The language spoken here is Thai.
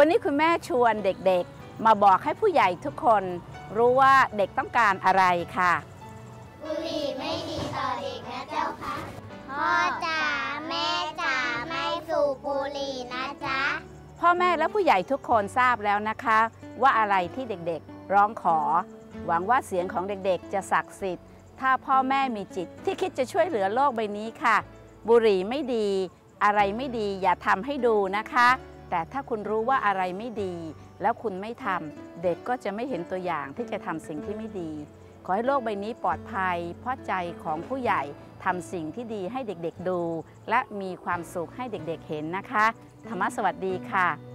วันนี้คุณแม่ชวนเด็กๆ มาบอกให้ผู้ใหญ่ทุกคนรู้ว่าเด็กต้องการอะไรค่ะ บุหรี่ไม่ดีต่อเด็กนะเจ้าค่ะพ่อจ๋าแม่จ๋าไม่สูบบุหรี่นะจ๊ะ พ่อแม่และผู้ใหญ่ทุกคนทราบแล้วนะคะ ว่าอะไรที่เด็กๆร้องขอ หวังว่าเสียงของเด็กๆ จะศักดิ์สิทธิ์ ถ้าพ่อแม่มีจิตที่คิดจะช่วยเหลือโลกใบนี้ค่ะ บุหรี่ไม่ดี อะไรไม่ดีอย่าทำให้ดูนะคะ แต่ถ้าคุณรู้ว่าอะไรไม่ดี แล้วคุณไม่ทำเด็กก็จะไม่เห็นตัวอย่างที่จะทำสิ่งที่ไม่ดี ขอให้โลกใบนี้ปลอดภัย เพราะใจของผู้ใหญ่ทำสิ่งที่ดีให้เด็กๆดู และมีความสุขให้เด็กๆเห็นนะคะ ธรรมะสวัสดีค่ะ